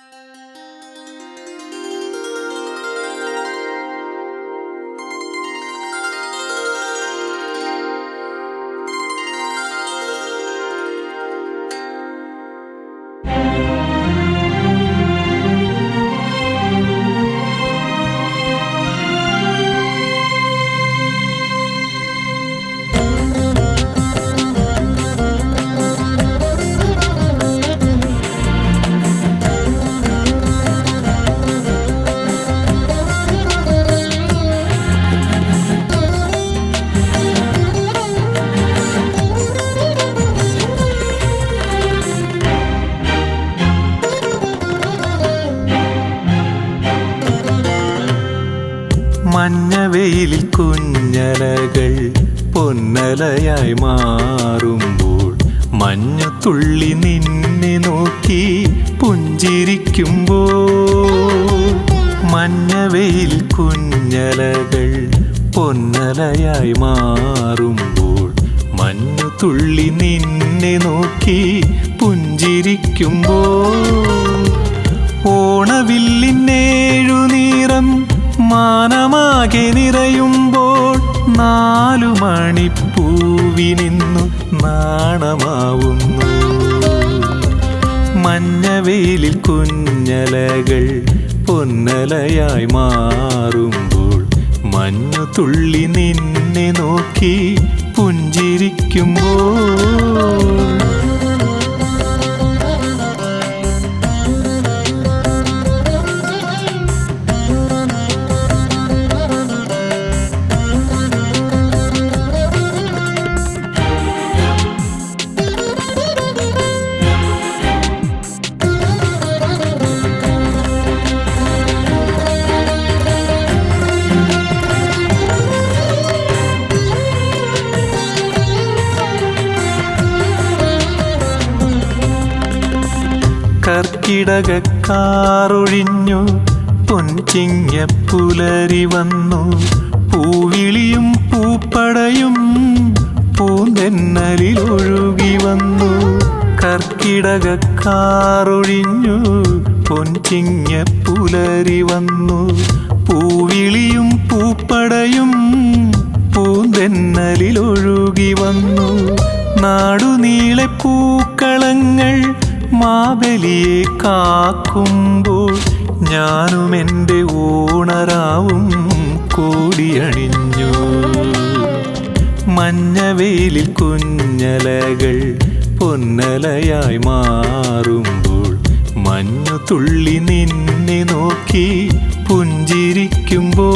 you മഞ്ഞവെയിലിൽ കുഞ്ഞലകൾ പൊന്നലയായി മാറുമ്പോൾ മഞ്ഞത്തുള്ളി നിന്നെ നോക്കി പുഞ്ചിരിക്കുമ്പോൾ മഞ്ഞവെയിൽ കുഞ്ഞലകൾ പൊന്നലയായി മാറുമ്പോൾ മഞ്ഞുതുള്ളി നിന്നെ നോക്കി പുഞ്ചിരിക്കുമ്പോൾ ഓണവില്ലിന്നേഴു നീറം മാനമാകെ നിറയുമ്പോൾ നാലു മണിപ്പൂവിനിന്നു നാണമാവുന്നു. മഞ്ഞവെയിലിൽ കുഞ്ഞലകൾ പൊന്നലയായി മാറുമ്പോൾ മഞ്ഞു തുള്ളി നിന്നെ നോക്കി പുഞ്ചിരിക്കുമ്പോൾ കർക്കിടകക്കാറൊഴിഞ്ഞു പൊൻചിങ്ങ പുലരി വന്നു. പൂവിളിയും പൂപ്പടയും പൂന്തെന്നലിൽ ഒഴുകി വന്നു. കർക്കിടകക്കാറൊഴിഞ്ഞു പൊൻചിങ്ങ പുലരി വന്നു. പൂവിളിയും പൂപ്പടയും മാബലിയെ കാക്കുമ്പോൾ ഞാനും എന്റെ ഓണരാവും കൂടിയണിഞ്ഞു. മഞ്ഞവേലിൽ കുഞ്ഞലകൾ പൊന്നലയായി മാറുമ്പോൾ മഞ്ഞു തുള്ളി നിന്നെ നോക്കി പുഞ്ചിരിക്കുമ്പോൾ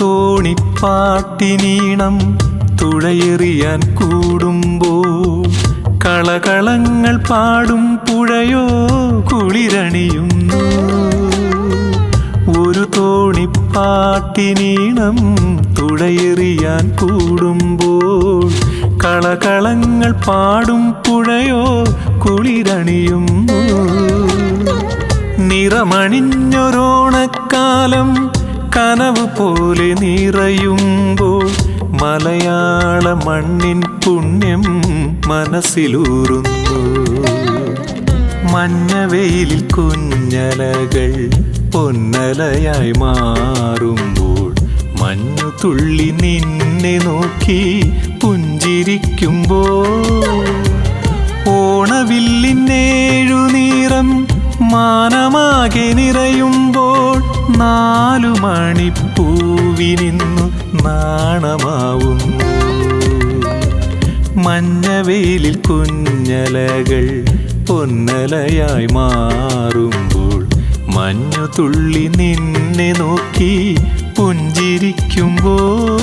തോണിപ്പാട്ടിനീണം തുഴയെറിയാൻ കൂടുമ്പോൾ കളകളങ്ങൾ പാടും പുഴയോ കുളിരണിയുന്നു. ഒരു തോണിപ്പാട്ടിനീണം തുഴയെറിയാൻ കൂടുമ്പോൾ കളകളങ്ങൾ പാടും പുഴയോ കുളിരണിയുന്നു. നിറമണിഞ്ഞൊരോണക്കാലം കനവ് പോലെ നിറയുമ്പോൾ മലയാള മണ്ണിൻ പുണ്യം മനസ്സിലൂറുന്നു. മഞ്ഞവെയിലിൽ കുഞ്ഞലകൾ പൊന്നലയായി മാറുമ്പോൾ മഞ്ഞു തുള്ളി നിന്നെ നോക്കി പുഞ്ചിരിക്കുമ്പോൾ ഓണവില്ലിന്നേഴു നീറം മാനമാകെ നിറയുമ്പോൾ നാലു മണിപ്പൂവിനിന്നു നാണമാവുന്നു. മഞ്ഞവെയിലിൽ കുഞ്ഞലകൾ പൊന്നലയായി മാറുമ്പോൾ മഞ്ഞു തുള്ളി നിന്നെ നോക്കി പുഞ്ചിരിക്കുമ്പോൾ